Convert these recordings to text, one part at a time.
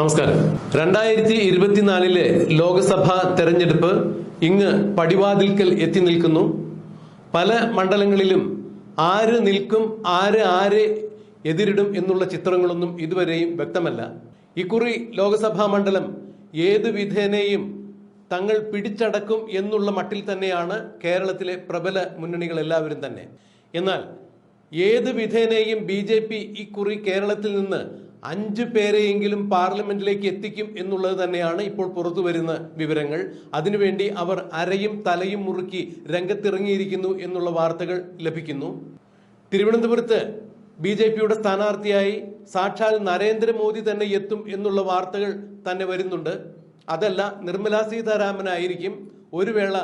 നമസ്കാരം. രണ്ടായിരത്തി ഇരുപത്തിനാലിലെ ലോക്സഭാ തെരഞ്ഞെടുപ്പ് ഇങ്ങ് പടിവാതിൽക്കൽ എത്തി നിൽക്കുന്നു. പല മണ്ഡലങ്ങളിലും ആര് നിൽക്കും ആര് ആരെ എതിരിടും എന്നുള്ള ചിത്രങ്ങളൊന്നും ഇതുവരെയും വ്യക്തമല്ല. ഇക്കുറി ലോക്സഭാ മണ്ഡലം ഏത് വിധേനയും തങ്ങൾ പിടിച്ചടക്കും എന്നുള്ള മട്ടിൽ തന്നെയാണ് കേരളത്തിലെ പ്രബല മുന്നണികൾ എല്ലാവരും തന്നെ. എന്നാൽ ഏത് വിധേനയും ബി ജെ പി ഇക്കുറി കേരളത്തിൽ നിന്ന് അഞ്ചു പേരെയെങ്കിലും പാർലമെന്റിലേക്ക് എത്തിക്കും എന്നുള്ളത് തന്നെയാണ് ഇപ്പോൾ പുറത്തു വരുന്ന വിവരങ്ങൾ. അതിനുവേണ്ടി അവർ അരയും തലയും മുറുക്കി രംഗത്തിറങ്ങിയിരിക്കുന്നു എന്നുള്ള വാർത്തകൾ ലഭിക്കുന്നു. തിരുവനന്തപുരത്ത് ബി ജെ പിയുടെ സ്ഥാനാർത്ഥിയായി സാക്ഷാൽ നരേന്ദ്രമോദി തന്നെ എത്തും എന്നുള്ള വാർത്തകൾ തന്നെ വരുന്നുണ്ട്. അതല്ല നിർമ്മലാ സീതാരാമനായിരിക്കും ഒരു വേള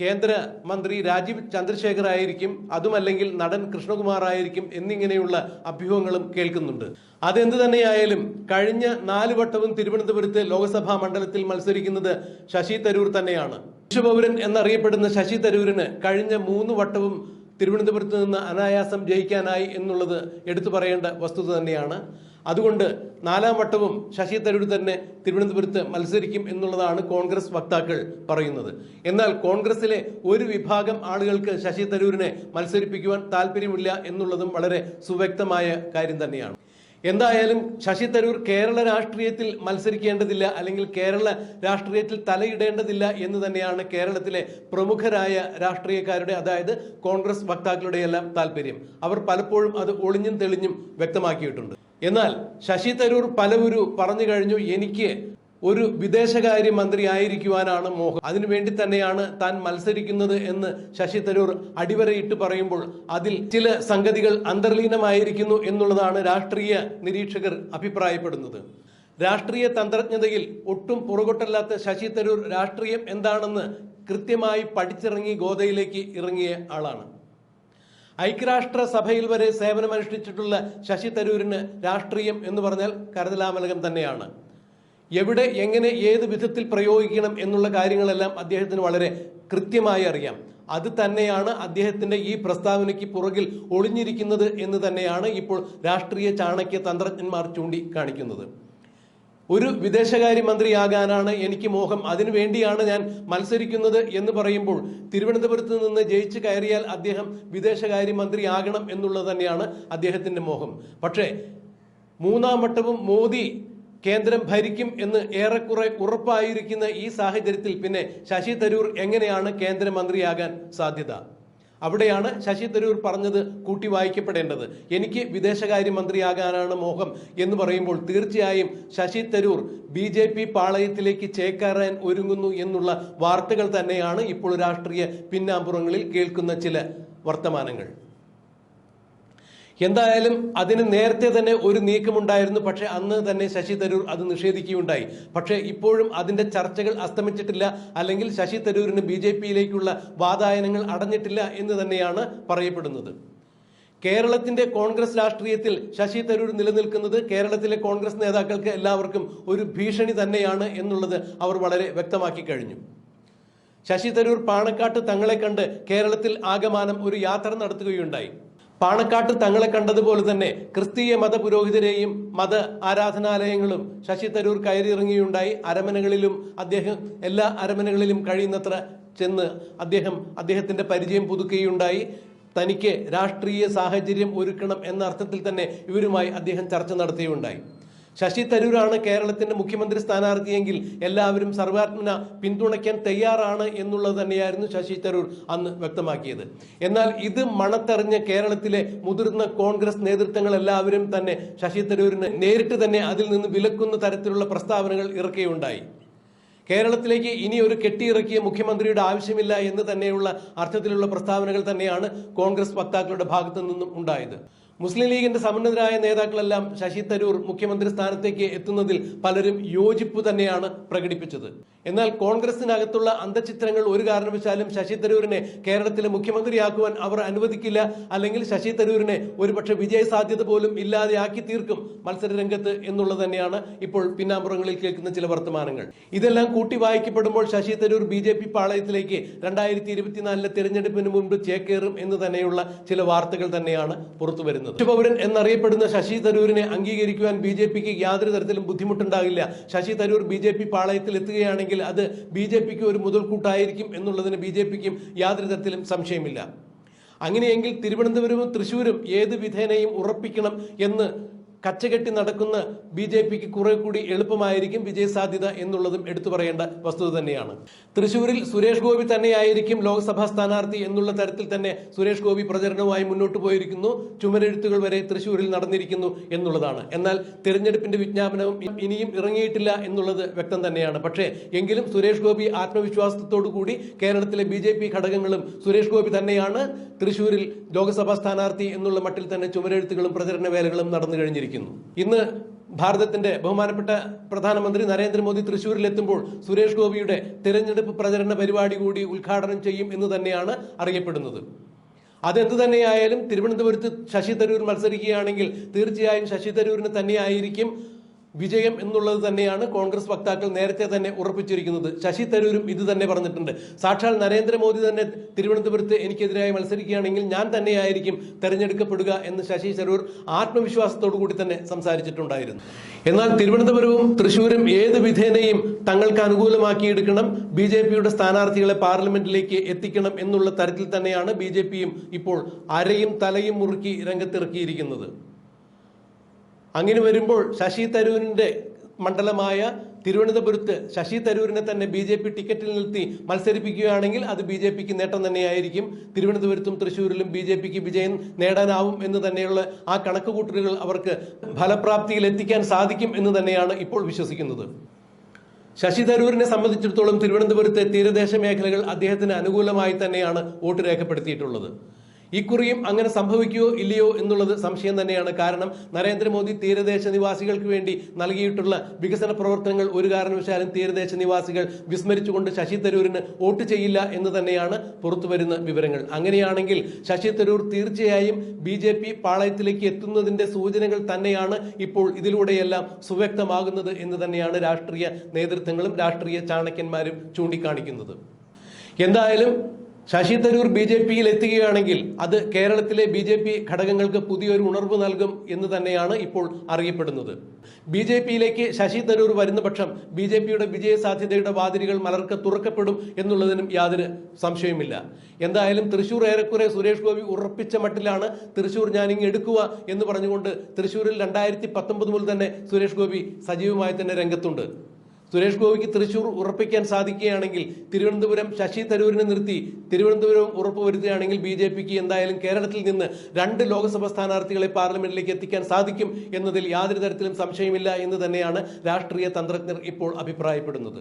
കേന്ദ്ര മന്ത്രി രാജീവ് ചന്ദ്രശേഖർ ആയിരിക്കും അതുമല്ലെങ്കിൽ നടൻ കൃഷ്ണകുമാർ ആയിരിക്കും എന്നിങ്ങനെയുള്ള അഭ്യൂഹങ്ങളും കേൾക്കുന്നുണ്ട്. അതെന്ത് തന്നെയായാലും കഴിഞ്ഞ നാല് വട്ടവും തിരുവനന്തപുരത്ത് ലോക്സഭാ മണ്ഡലത്തിൽ മത്സരിക്കുന്നത് ശശി തരൂർ തന്നെയാണ്. വിശ്വപൗരൻ എന്നറിയപ്പെടുന്ന ശശി തരൂരിന് കഴിഞ്ഞ മൂന്ന് വട്ടവും തിരുവനന്തപുരത്ത് നിന്ന് അനായാസം ജയിക്കാനായി എന്നുള്ളത് എടുത്തു പറയേണ്ട വസ്തുത തന്നെയാണ്. അതുകൊണ്ട് നാലാം വട്ടവും ശശി തരൂർ തന്നെ തിരുവനന്തപുരത്ത് മത്സരിക്കും എന്നുള്ളതാണ് കോൺഗ്രസ് വക്താക്കൾ പറയുന്നത്. എന്നാൽ കോൺഗ്രസിലെ ഒരു വിഭാഗം ആളുകൾക്ക് ശശി തരൂരിനെ മത്സരിപ്പിക്കുവാൻ താല്പര്യമില്ല എന്നുള്ളതും വളരെ സുവ്യക്തമായ കാര്യം തന്നെയാണ്. എന്തായാലും ശശി തരൂർ കേരള രാഷ്ട്രീയത്തിൽ മത്സരിക്കേണ്ടതില്ല അല്ലെങ്കിൽ കേരള രാഷ്ട്രീയത്തിൽ തലയിടേണ്ടതില്ല എന്ന് തന്നെയാണ് കേരളത്തിലെ പ്രമുഖരായ രാഷ്ട്രീയക്കാരുടെ അതായത് കോൺഗ്രസ് വക്താക്കളുടെ എല്ലാം താല്പര്യം. അവർ പലപ്പോഴും അത് ഒളിഞ്ഞും തെളിഞ്ഞും വ്യക്തമാക്കിയിട്ടുണ്ട്. എന്നാൽ ശശി തരൂർ പലവരു പറഞ്ഞു കഴിഞ്ഞു എനിക്ക് ഒരു വിദേശകാര്യ മന്ത്രി ആയിരിക്കുവാനാണ് മോഹം. അതിനുവേണ്ടി തന്നെയാണ് താൻ മത്സരിക്കുന്നത് എന്ന് ശശി തരൂർ അടിവരയിട്ട് പറയുമ്പോൾ അതിൽ ചില സംഗതികൾ അന്തർലീനമായിരിക്കുന്നു എന്നുള്ളതാണ് രാഷ്ട്രീയ നിരീക്ഷകർ അഭിപ്രായപ്പെടുന്നത്. രാഷ്ട്രീയ തന്ത്രജ്ഞതയിൽ ഒട്ടും പുറകോട്ടല്ലാത്ത ശശി തരൂർ രാഷ്ട്രീയം എന്താണെന്ന് കൃത്യമായി പഠിച്ചിറങ്ങി ഗോതയിലേക്ക് ഇറങ്ങിയ ആളാണ്. ഐക്യരാഷ്ട്ര സഭയിൽ വരെ സേവനമനുഷ്ഠിച്ചിട്ടുള്ള ശശി തരൂരിന് രാഷ്ട്രീയം എന്ന് പറഞ്ഞാൽ കരുതലാമലകം തന്നെയാണ്. എവിടെ എങ്ങനെ ഏത് വിധത്തിൽ പ്രയോഗിക്കണം എന്നുള്ള കാര്യങ്ങളെല്ലാം അദ്ദേഹത്തിന് വളരെ കൃത്യമായി അറിയാം. അത് തന്നെയാണ് അദ്ദേഹത്തിന്റെ ഈ പ്രസ്താവനയ്ക്ക് പുറകിൽ ഒളിഞ്ഞിരിക്കുന്നത് എന്ന് തന്നെയാണ് ഇപ്പോൾ രാഷ്ട്രീയ ചാണക്യ തന്ത്രജ്ഞന്മാർ ചൂണ്ടിക്കാണിക്കുന്നത്. ഒരു വിദേശകാര്യ മന്ത്രിയാകാനാണ് എനിക്ക് മോഹം. അതിനു വേണ്ടിയാണ് ഞാൻ മത്സരിക്കുന്നത് എന്ന് പറയുമ്പോൾ തിരുവനന്തപുരത്ത് നിന്ന് ജയിച്ചു കയറിയാൽ അദ്ദേഹം വിദേശകാര്യ മന്ത്രിയാകണം എന്നുള്ളത് തന്നെയാണ് അദ്ദേഹത്തിന്റെ മോഹം. പക്ഷേ മൂന്നാം വട്ടവും മോദി കേന്ദ്രം ഭരിക്കും എന്ന് ഏറെക്കുറെ ഉറപ്പായിരിക്കുന്ന ഈ സാഹചര്യത്തിൽ പിന്നെ ശശി തരൂർ എങ്ങനെയാണ് കേന്ദ്രമന്ത്രിയാകാൻ സാധ്യത? അവിടെയാണ് ശശി തരൂർ പറഞ്ഞത് കൂട്ടി വായിക്കപ്പെടേണ്ടത്. എനിക്ക് വിദേശകാര്യമന്ത്രിയാകാനാണ് മോഹം എന്ന് പറയുമ്പോൾ തീർച്ചയായും Shashi Tharoor B J P പാളയത്തിലേക്ക് ചേക്കേറാൻ ഒരുങ്ങുന്നു എന്നുള്ള വാർത്തകൾ തന്നെയാണ് ഇപ്പോൾ രാഷ്ട്രീയ പിന്നാമ്പുറങ്ങളിൽ കേൾക്കുന്ന ചില വർത്തമാനങ്ങൾ. എന്തായാലും അതിന് നേരത്തെ തന്നെ ഒരു നീക്കമുണ്ടായിരുന്നു. പക്ഷേ അന്ന് തന്നെ ശശി തരൂർ അത് നിഷേധിക്കുകയുണ്ടായി. പക്ഷേ ഇപ്പോഴും അതിന്റെ ചർച്ചകൾ അസ്തമിച്ചിട്ടില്ല. അല്ലെങ്കിൽ ശശി തരൂരിന് ബി ജെ പിയിലേക്കുള്ള വാതായനങ്ങൾ അടഞ്ഞിട്ടില്ല എന്ന് തന്നെയാണ് പറയപ്പെടുന്നത്. കേരളത്തിന്റെ കോൺഗ്രസ് രാഷ്ട്രീയത്തിൽ ശശി തരൂർ നിലനിൽക്കുന്നത് കേരളത്തിലെ കോൺഗ്രസ് നേതാക്കൾക്ക് എല്ലാവർക്കും ഒരു ഭീഷണി തന്നെയാണ് എന്നുള്ളത് അവർ വളരെ വ്യക്തമാക്കി കഴിഞ്ഞു. ശശി തരൂർ പാണക്കാട്ട് തങ്ങളെ കണ്ട് കേരളത്തിൽ ആകമാനം ഒരു യാത്ര നടത്തുകയുണ്ടായി. പാണക്കാട്ട് തങ്ങളെ കണ്ടതുപോലെ തന്നെ ക്രിസ്തീയ മത പുരോഹിതരെയും മത ആരാധനാലയങ്ങളും ശശി തരൂർ കയറിയിറങ്ങിയുണ്ടായി. അരമനകളിലും അദ്ദേഹം എല്ലാ അരമനകളിലും കഴിയുന്നത്ര ചെന്ന് അദ്ദേഹം അദ്ദേഹത്തിന്റെ പരിചയം പുതുക്കുകയുണ്ടായി. തനിക്ക് രാഷ്ട്രീയ സാഹചര്യം ഒരുക്കണം എന്ന അർത്ഥത്തിൽ തന്നെ ഇവരുമായി അദ്ദേഹം ചർച്ച നടത്തുകയുണ്ടായി. ശശി തരൂരാണ് കേരളത്തിന്റെ മുഖ്യമന്ത്രി സ്ഥാനാർത്ഥിയെങ്കിൽ എല്ലാവരും സർവാത്മന പിന്തുണയ്ക്കാൻ തയ്യാറാണ് എന്നുള്ളത് തന്നെയായിരുന്നു ശശി തരൂർ അന്ന് വ്യക്തമാക്കിയത്. എന്നാൽ ഇത് മണത്തെറിഞ്ഞ കേരളത്തിലെ മുതിർന്ന കോൺഗ്രസ് നേതൃത്വങ്ങൾ എല്ലാവരും തന്നെ ശശി തരൂരിന് നേരിട്ട് തന്നെ അതിൽ നിന്ന് വിലക്കുന്ന തരത്തിലുള്ള പ്രസ്താവനകൾ ഇറക്കുകയുണ്ടായി കേരളത്തിലേക്ക് ഇനി ഒരു കെട്ടിയിറക്കിയ മുഖ്യമന്ത്രിയുടെ ആവശ്യമില്ല എന്ന് തന്നെയുള്ള അർത്ഥത്തിലുള്ള പ്രസ്താവനകൾ തന്നെയാണ് കോൺഗ്രസ് വക്താക്കളുടെ ഭാഗത്തു നിന്നും ഉണ്ടായത്. മുസ്ലിം ലീഗിന്റെ സമുന്നതരായ നേതാക്കളെല്ലാം ശശി തരൂർ മുഖ്യമന്ത്രി സ്ഥാനത്തേക്ക് എത്തുന്നതിൽ പലരും യോജിപ്പ് തന്നെയാണ് പ്രകടിപ്പിച്ചത്. എന്നാൽ കോൺഗ്രസിനകത്തുള്ള അന്തചിത്രങ്ങൾ ഒരു കാരണവശാലും ശശി തരൂരിനെ കേരളത്തിലെ മുഖ്യമന്ത്രിയാക്കുവാൻ അവർ അനുവദിക്കില്ല. അല്ലെങ്കിൽ ശശി തരൂരിനെ ഒരുപക്ഷെ വിജയ സാധ്യത പോലും ഇല്ലാതെയാക്കി തീർക്കും മത്സര രംഗത്ത് എന്നുള്ളത് തന്നെയാണ് ഇപ്പോൾ പിന്നാമ്പുറങ്ങളിൽ കേൾക്കുന്ന ചില വർത്തമാനങ്ങൾ. ഇതെല്ലാം കൂട്ടി വായിക്കപ്പെടുമ്പോൾ Shashi Tharoor B J P പാളയത്തിലേക്ക് രണ്ടായിരത്തി ഇരുപത്തിനാലിലെ തിരഞ്ഞെടുപ്പിന് മുൻപ് ചേക്കേറും എന്ന് തന്നെയുള്ള ചില വാർത്തകൾ തന്നെയാണ് പുറത്തു വരുന്നത് വരുന്നത് എന്നറിയപ്പെടുന്ന ശശി തരൂരിനെ അംഗീകരിക്കുവാൻ ബി ജെ പിക്ക് യാതൊരു തരത്തിലും ബുദ്ധിമുട്ടുണ്ടാകില്ല. Shashi Tharoor B J P പാളയത്തിൽ എത്തുകയാണെങ്കിൽ അത് ബി ജെ പിക്ക് ഒരു മുതൽക്കൂട്ടായിരിക്കും എന്നുള്ളതിന് ബി ജെ പിക്കും യാതൊരു തരത്തിലും സംശയമില്ല. അങ്ങനെയെങ്കിൽ തിരുവനന്തപുരവും തൃശ്ശൂരും ഏത് വിധേനയും ഉറപ്പിക്കണം എന്ന് കച്ചകെട്ടി നടക്കുന്ന ബി ജെ പിക്ക് കുറെ കൂടി എളുപ്പമായിരിക്കും വിജയസാധ്യത എന്നുള്ളതും എടുത്തു പറയേണ്ട വസ്തുത തന്നെയാണ്. തൃശൂരിൽ സുരേഷ് ഗോപി തന്നെയായിരിക്കും ലോക്സഭാ സ്ഥാനാർത്ഥി എന്നുള്ള തരത്തിൽ തന്നെ സുരേഷ് ഗോപി പ്രചരണവുമായി മുന്നോട്ട് പോയിരിക്കുന്നു. ചുമരെഴുത്തുകൾ വരെ തൃശൂരിൽ നടന്നിരിക്കുന്നു എന്നുള്ളതാണ്. എന്നാൽ തിരഞ്ഞെടുപ്പിന്റെ വിജ്ഞാപനവും ഇനിയും ഇറങ്ങിയിട്ടില്ല എന്നുള്ളത് വ്യക്തം തന്നെയാണ്. പക്ഷേ എങ്കിലും സുരേഷ് ഗോപി ആത്മവിശ്വാസത്തോടു കൂടി കേരളത്തിലെ ബി ജെ പി ഘടകങ്ങളും സുരേഷ് ഗോപി തന്നെയാണ്. തൃശൂരിൽ ലോക്സഭാ സ്ഥാനാർത്ഥി എന്നുള്ള മട്ടിൽ തന്നെ ചുമരെഴുത്തുകളും പ്രചരണ വേലകളും നടന്നു കഴിഞ്ഞിരിക്കുന്നു. ഇന്ന് ഭാരതത്തിന്റെ ബഹുമാനപ്പെട്ട പ്രധാനമന്ത്രി നരേന്ദ്രമോദി തൃശ്ശൂരിൽ എത്തുമ്പോൾ സുരേഷ് ഗോപിയുടെ തിരഞ്ഞെടുപ്പ് പ്രചരണ പരിപാടി കൂടി ഉദ്ഘാടനം ചെയ്യും എന്ന് തന്നെയാണ് അറിയപ്പെടുന്നത്. അതെന്ത് തന്നെയായാലും തിരുവനന്തപുരത്ത് ശശി തരൂർ മത്സരിക്കുകയാണെങ്കിൽ തീർച്ചയായും ശശി തരൂരിന് തന്നെയായിരിക്കും വിജയം എന്നുള്ളത് തന്നെയാണ് കോൺഗ്രസ് വക്താക്കൾ നേരത്തെ തന്നെ ഉറപ്പിച്ചിരിക്കുന്നത്. ശശി തരൂരും ഇത് തന്നെ പറഞ്ഞിട്ടുണ്ട്. സാക്ഷാൽ നരേന്ദ്രമോദി തന്നെ തിരുവനന്തപുരത്ത് എനിക്കെതിരായി മത്സരിക്കുകയാണെങ്കിൽ ഞാൻ തന്നെയായിരിക്കും തെരഞ്ഞെടുക്കപ്പെടുക എന്ന് ശശി തരൂർ ആത്മവിശ്വാസത്തോടു കൂടി തന്നെ സംസാരിച്ചിട്ടുണ്ടായിരുന്നു. എന്നാൽ തിരുവനന്തപുരവും തൃശൂരും ഏത് വിധേനയും തങ്ങൾക്ക് അനുകൂലമാക്കിയെടുക്കണം. ബി ജെ പിയുടെ സ്ഥാനാർത്ഥികളെ പാർലമെന്റിലേക്ക് എത്തിക്കണം എന്നുള്ള തരത്തിൽ തന്നെയാണ് ബി ജെ പിയും ഇപ്പോൾ അരയും തലയും മുറുക്കി രംഗത്തിറക്കിയിരിക്കുന്നത്. അങ്ങനെ വരുമ്പോൾ ശശി തരൂരിന്റെ മണ്ഡലമായ തിരുവനന്തപുരത്ത് ശശി തരൂരിനെ തന്നെ ബി ജെ പി ടിക്കറ്റിൽ നിർത്തി മത്സരിപ്പിക്കുകയാണെങ്കിൽ അത് ബി ജെ പിക്ക് നേട്ടം തന്നെയായിരിക്കും. തിരുവനന്തപുരത്തും തൃശ്ശൂരിലും ബി ജെ പിക്ക് വിജയം നേടാനാവും എന്ന് തന്നെയുള്ള ആ കണക്കുകൂട്ടലുകൾ അവർക്ക് ഫലപ്രാപ്തിയിൽ എത്തിക്കാൻ സാധിക്കും എന്ന് തന്നെയാണ് ഇപ്പോൾ വിശ്വസിക്കുന്നത്. ശശി തരൂരിനെ സംബന്ധിച്ചിടത്തോളം തിരുവനന്തപുരത്തെ തീരദേശ മേഖലകൾ അദ്ദേഹത്തിന് അനുകൂലമായി തന്നെയാണ് വോട്ട് രേഖപ്പെടുത്തിയിട്ടുള്ളത്. ഇക്കുറിയും അങ്ങനെ സംഭവിക്കുകയോ ഇല്ലയോ എന്നുള്ളത് സംശയം തന്നെയാണ്. കാരണം നരേന്ദ്രമോദി തീരദേശ നിവാസികൾക്ക് വേണ്ടി നൽകിയിട്ടുള്ള വികസന പ്രവർത്തനങ്ങൾ ഒരു കാരണവശാലും തീരദേശ നിവാസികൾ വിസ്മരിച്ചുകൊണ്ട് ശശി തരൂരിന് വോട്ട് ചെയ്യില്ല എന്ന് തന്നെയാണ് പുറത്തുവരുന്ന വിവരങ്ങൾ. അങ്ങനെയാണെങ്കിൽ ശശി തരൂർ തീർച്ചയായും ബി ജെ പി പാളയത്തിലേക്ക് എത്തുന്നതിന്റെ സൂചനകൾ തന്നെയാണ് ഇപ്പോൾ ഇതിലൂടെയെല്ലാം സുവ്യക്തമാകുന്നത് എന്ന് തന്നെയാണ് രാഷ്ട്രീയ നേതൃത്വങ്ങളും രാഷ്ട്രീയ ചാണക്യന്മാരും ചൂണ്ടിക്കാണിക്കുന്നത്. എന്തായാലും ശശി തരൂർ ബി ജെ പിയിൽ എത്തുകയാണെങ്കിൽ അത് കേരളത്തിലെ ബി ജെ പി ഘടകങ്ങൾക്ക് പുതിയൊരു ഉണർവ് നൽകും എന്ന് തന്നെയാണ് ഇപ്പോൾ അറിയപ്പെടുന്നത്. ബി ജെ പിയിലേക്ക് ശശി തരൂർ വരുന്ന പക്ഷം ബി ജെ പിയുടെ വിജയ സാധ്യതയുടെ വാതിലുകൾ മലർക്ക് തുറക്കപ്പെടും എന്നുള്ളതിനും യാതൊരു സംശയമില്ല എന്തായാലും തൃശൂർ ഏറെക്കുറെ സുരേഷ് ഗോപി ഉറപ്പിച്ച മട്ടിലാണ് തൃശൂർ ഞാനിങ് എടുക്കുക എന്ന് പറഞ്ഞുകൊണ്ട് തൃശൂരിൽ രണ്ടായിരത്തി പത്തൊമ്പത് മുതൽ തന്നെ സുരേഷ് ഗോപി സജീവമായി തന്നെ രംഗത്തുണ്ട്. സുരേഷ് ഗോപിക്ക് തൃശൂർ ഉറപ്പിക്കാൻ സാധിക്കുകയാണെങ്കിൽ തിരുവനന്തപുരം ശശി തരൂരിനെ നിർത്തി തിരുവനന്തപുരം ഉറപ്പുവരുത്തുകയാണെങ്കിൽ ബി ജെ പിക്ക് എന്തായാലും കേരളത്തിൽ നിന്ന് രണ്ട് ലോക്സഭാ സ്ഥാനാർത്ഥികളെ പാർലമെന്റിലേക്ക് എത്തിക്കാൻ സാധിക്കും എന്നതിൽ യാതൊരു തരത്തിലും സംശയമില്ല എന്ന് തന്നെയാണ് രാഷ്ട്രീയ തന്ത്രജ്ഞർ ഇപ്പോൾ അഭിപ്രായപ്പെടുന്നത്.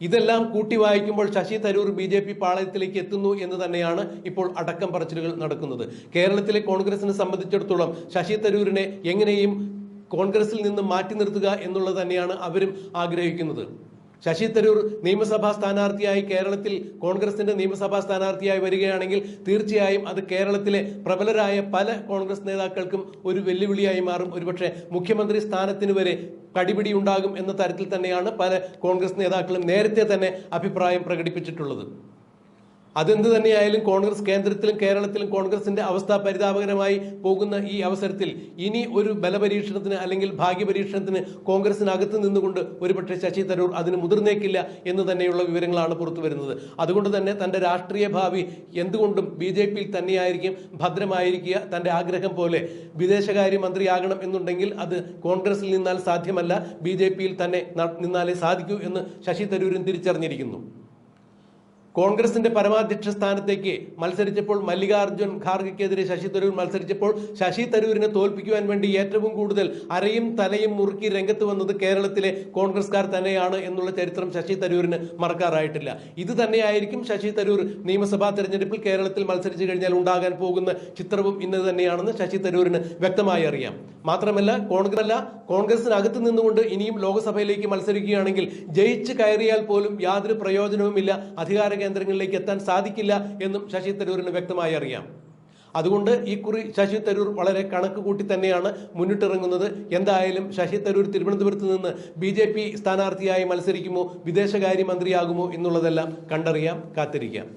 ഇതെല്ലാം കൂട്ടി വായിക്കുമ്പോൾ Shashi Tharoor B J P പാളയത്തിലേക്ക് എത്തുന്നു എന്ന് തന്നെയാണ് ഇപ്പോൾ അടക്കം പറച്ചിലുകൾ നടക്കുന്നത്. കേരളത്തിലെ കോൺഗ്രസിനെ സംബന്ധിച്ചിടത്തോളം ശശി തരൂരിനെ എങ്ങനെയും കോൺഗ്രസിൽ നിന്ന് മാറ്റി നിർത്തുക എന്നുള്ളത് തന്നെയാണ് അവരും ആഗ്രഹിക്കുന്നത്. ശശി തരൂർ നിയമസഭാ സ്ഥാനാർത്ഥിയായി കേരളത്തിൽ കോൺഗ്രസിന്റെ നിയമസഭാ സ്ഥാനാർത്ഥിയായി വരികയാണെങ്കിൽ തീർച്ചയായും അത് കേരളത്തിലെ പ്രബലരായ പല കോൺഗ്രസ് നേതാക്കൾക്കും ഒരു വെല്ലുവിളിയായി മാറും. ഒരുപക്ഷെ മുഖ്യമന്ത്രി സ്ഥാനത്തിന് വരെ കടിപിടി ഉണ്ടാകും എന്ന തരത്തിൽ തന്നെയാണ് പല കോൺഗ്രസ് നേതാക്കളും നേരത്തെ തന്നെ അഭിപ്രായം പ്രകടിപ്പിച്ചിട്ടുള്ളത്. അതെന്ത് തന്നെയായാലും കോൺഗ്രസ് കേന്ദ്രത്തിലും കേരളത്തിലും കോൺഗ്രസിന്റെ അവസ്ഥ പരിതാപകരമായി പോകുന്ന ഈ അവസരത്തിൽ ഇനി ഒരു ബലപരീക്ഷണത്തിന് അല്ലെങ്കിൽ ഭാഗ്യപരീക്ഷണത്തിന് കോൺഗ്രസിനകത്ത് നിന്നുകൊണ്ട് ഒരുപക്ഷെ ശശി തരൂർ അതിന് മുതിർന്നേക്കില്ല എന്ന് തന്നെയുള്ള വിവരങ്ങളാണ് പുറത്തു വരുന്നത്. അതുകൊണ്ട് തന്നെ തന്റെ രാഷ്ട്രീയ ഭാവി എന്തുകൊണ്ടും ബി ജെ പിയിൽ തന്നെയായിരിക്കും ഭദ്രമായിരിക്കുക തന്റെ ആഗ്രഹം പോലെ. വിദേശകാര്യ മന്ത്രിയാകണം എന്നുണ്ടെങ്കിൽ അത് കോൺഗ്രസിൽ നിന്നാൽ സാധ്യമല്ല ബി ജെ പിയിൽ തന്നെ നിന്നാലേ സാധിക്കൂ എന്ന് ശശി തരൂരും തിരിച്ചറിഞ്ഞിരിക്കുന്നു. കോൺഗ്രസിന്റെ പരമാധ്യക്ഷ സ്ഥാനത്തേക്ക് മത്സരിച്ചപ്പോൾ മല്ലികാർജുൻ ഖാർഗെക്കെതിരെ ശശി തരൂർ മത്സരിച്ചപ്പോൾ ശശി തരൂരിനെ തോൽപ്പിക്കുവാൻ വേണ്ടി ഏറ്റവും കൂടുതൽ അരയും തലയും മുറുക്കി രംഗത്ത് വന്നത് കേരളത്തിലെ കോൺഗ്രസ്കാർ തന്നെയാണ് എന്നുള്ള ചരിത്രം ശശി തരൂരിന് മറക്കാറായിട്ടില്ല. ഇത് തന്നെയായിരിക്കും ശശി തരൂർ നിയമസഭാ തെരഞ്ഞെടുപ്പിൽ കേരളത്തിൽ മത്സരിച്ചു കഴിഞ്ഞാൽ ഉണ്ടാകാൻ പോകുന്ന ചിത്രവും ഇന്ന് തന്നെയാണെന്ന് ശശി തരൂരിന് വ്യക്തമായി അറിയാം. മാത്രമല്ല കോൺഗ്രസ് അല്ല കോൺഗ്രസിനകത്ത് നിന്നുകൊണ്ട് ഇനിയും ലോക്സഭയിലേക്ക് മത്സരിക്കുകയാണെങ്കിൽ ജയിച്ച് കയറിയാൽ പോലും യാതൊരു പ്രയോജനവുമില്ല അധികാര കേന്ദ്രങ്ങളിലേക്ക് എത്താൻ സാധിക്കില്ല എന്നും ശശി തരൂരിന് വ്യക്തമായി അറിയാം. അതുകൊണ്ട് ഈ കുറി ശശി തരൂർ വളരെ കണക്ക് കൂട്ടി തന്നെയാണ് മുന്നിട്ടിറങ്ങുന്നത്. എന്തായാലും ശശി തരൂർ തിരുവനന്തപുരത്ത് നിന്ന് ബി ജെ പി സ്ഥാനാർത്ഥിയായി മത്സരിക്കുമോ വിദേശകാര്യമന്ത്രിയാകുമോ എന്നുള്ളതെല്ലാം കണ്ടറിയാം കാത്തിരിക്കാം.